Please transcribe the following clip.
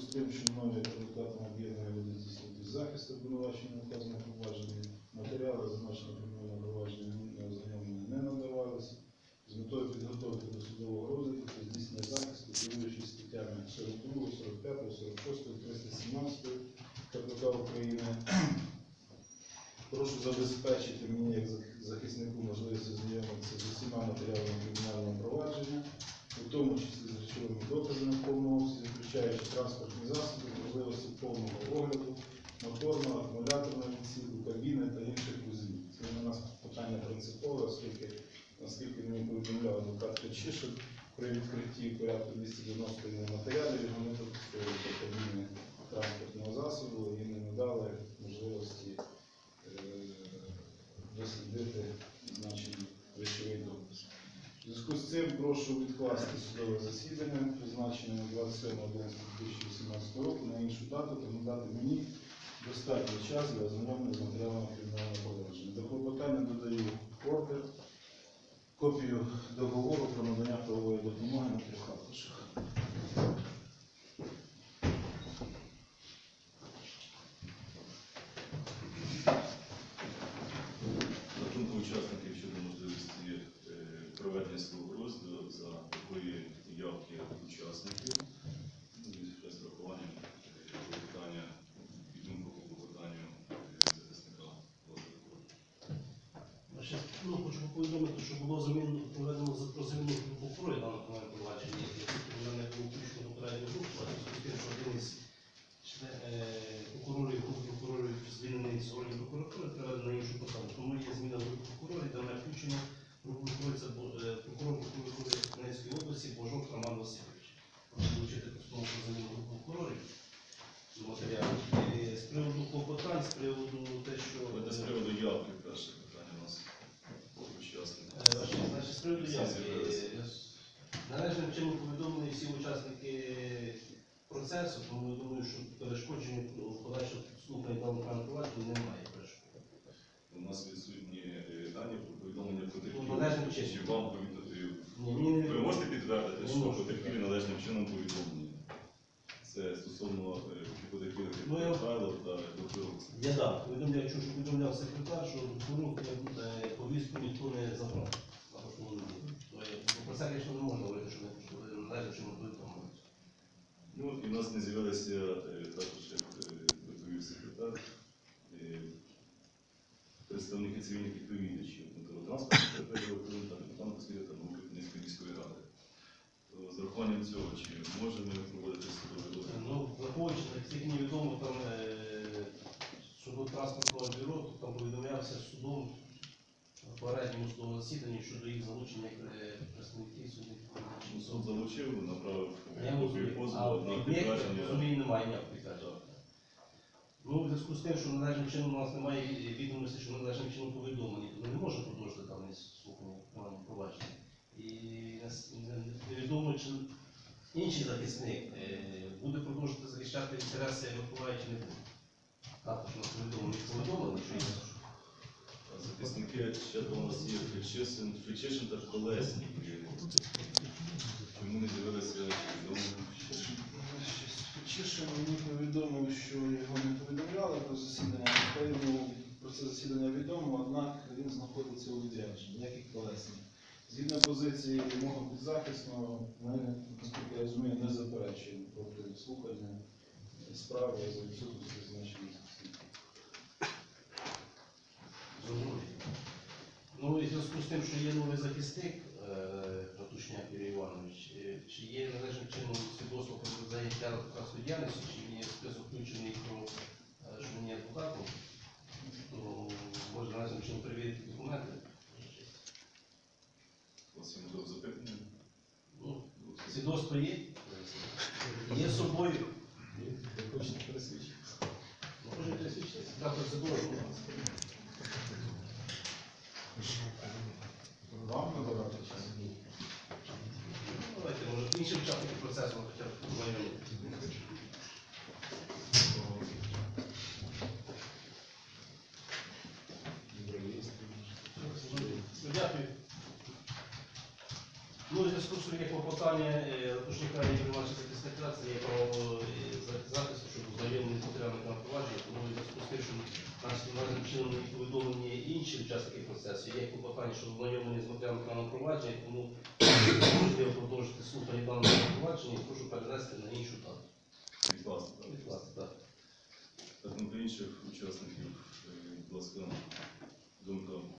з тим, що мною як адвокатом об'єднання буде здійснити захист обвинувачення вказаного провадження, матеріали зазначеного кримінального провадження не ознайомлені не надавалися. З метою підготовки до судового розгляду та здійснення захисту, керуючись статтями 42, 45, 46, 317 КПК України, Прошу забезпечити мені як захиснику можливість ознайомитися з усіма матеріалами кримінального провадження, у тому числі з речовими доказами в повному обсязі, включаючи транспортні засоби, можливості повного огляду, моторного, акумуляторного відсіку, кабіни та інших вузлів. Це для нас питання принципове, оскільки, наскільки мені повідомляв адвокат Качишин, при відкритті порядку 290 матеріалів його не допустили до кабіни транспортного засобу і не надали можливості е, дослідити значені речовий доказ. У зв'язку з цим прошу відкласти судове засідання, призначене на 27.11.2018 року на іншу дату тому дати мені достатньо час для ознайомлення з матеріалами кримінального провадження. До клопотання додаю ордер, копію договору про надання правової допомоги на трьох аркушах. На думку учасників щодо можливості е, проведення свого розгляду за такої явки учасників, ну, з врахуванням е, підумку по клопотанню е, захисника ну, хочу повідомити, що було замін, проведено про заміну прокурора даного кримінального провадження, яке мене не було включено до групу, а один із член- е, прокурорів, групи прокурорів звільнений з органів прокуратури, переведено на іншу посаду. Тому є зміна групи прокурорів, де мене включено прокурор, це бу- е, прокурор прокуратури Донецької області Божок Роман Васильович. Прошу долучити постанову про заміну групи прокурорів до матеріалів. І З приводу клопотань, з приводу те, що... Давайте з приводу явки перше питання у нас учасника. Е, Ваші, значить, з приводу Всі явки. зібралися. е, Належним чином повідомлені всі учасники процесу, тому я думаю, що перешкодження у подальшому слухання даного провадження немає перешкод. У нас відсутні е, дані про повідомлення Ну, належним чином. Чи вам повідомити? Ні, не Ви можете підтвердити, що можу. потерпілі належним чином повідомлені? Це стосовно е, потерпілих Ну, я- Михайло та доктора. Я да, повідомляю, чую, що повідомляв секретар, що е, повістку ніхто не забрав. на постанову. То є- ну, Про це, звісно, не можна говорити, що не що належним чином повідомлено. Ну, і в нас не з'явилися е, також, як е, доповів секретар, е, представники цивільних відповідачів транспорту Косміта науки Хмельницької міської ради. З урахуванням цього, чи можемо ми проводити судовий розгляд? Ну, враховуючи, наскільки мені відомо, там е, транспортного бюро, то там повідомлявся судом в попередньому судовому засіданні щодо їх залучення як е, представників судів. Ну, Суд залучив, направив копію позову я підтвердження. розумію, немає ніякого підтвердження. Ну, в зв'язку з тим, що належним чином у нас немає відомості, що ми належним чином повідомлені, то ми не можемо продовжити дані слухання провадження. І невідомо, чи інший захисник е, буде продовжувати захищати інтереси Миколая чи не буде. Також нас повідомлені, повідомлені, що є. Захисники ще до нас є Фельдшишин та Колесник. Чому не з'явилися? Чишин мені повідомив, що його не повідомляли про засідання. Та йому про це засідання відомо, однак він знаходиться у відрядженні, як і колесник. Згідно позиції мого підзахисного, ми, наскільки я розумію, не заперечуємо проти слухання справи за відсутності значення. Ну і в зв'язку з тим, що є новий захисник, е, Ратушняк Юрій Іванович, е, чи є належним чином свідоцтво про заняття суддяльності, чи він є список включений про е, що він є адвокатом, то може належним чином перевірити документи. Ну, свідоцтво є, є з собою. Хочете пересвідчити? Ну, може пересвідчитися. Така процедура. ну, Вам надавати час? Ну, Давайте, учасників процесу хоча б Ну, і зв'язку з є клопотання е, Ратушника і Івановича захисника, це є право е, за- захисту, щоб ознайомлені з матеріалами на провадження, тому зв'язку з тим, що належним чином не повідомлені інші учасники процесу, є клопотання, що ознайомлені з матеріалами на провадження, тому можливо продовжити слухання даного провадження і прошу перенести на іншу дату. Відкласти, так? Відкласти, так. Так, ну, до інших учасників, е, будь ласка, думка